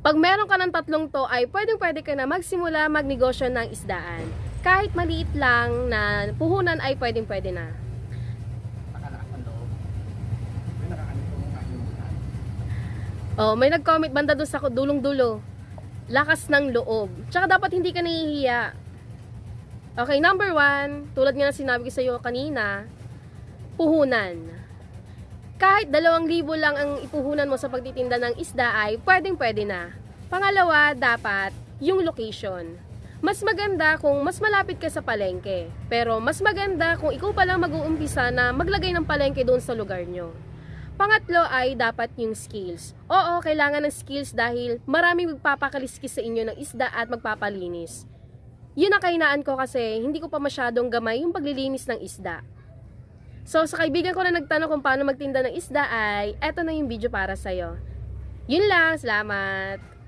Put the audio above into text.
Pag meron ka ng tatlong to ay pwedeng pwede ka na magsimula magnegosyo ng isdaan. Kahit maliit lang na puhunan ay pwedeng pwede na. Oh, may nag-comment banda doon sa dulong-dulo. Lakas ng loob. Tsaka dapat hindi ka nahihiya. Okay, number one, tulad nga na sinabi ko sa iyo kanina, puhunan. Kahit dalawang libo lang ang ipuhunan mo sa pagtitinda ng isda ay pwedeng pwede na. Pangalawa, dapat yung location. Mas maganda kung mas malapit ka sa palengke. Pero mas maganda kung ikaw pa lang mag-uumpisa na maglagay ng palengke doon sa lugar nyo. Pangatlo ay dapat yung skills. Oo, kailangan ng skills dahil maraming magpapakaliskis sa inyo ng isda at magpapalinis. Yun ang kahinaan ko kasi hindi ko pa masyadong gamay yung paglilinis ng isda. So, sa kaibigan ko na nagtanong kung paano magtinda ng isda ay eto na yung video para sa'yo. Yun lang, salamat!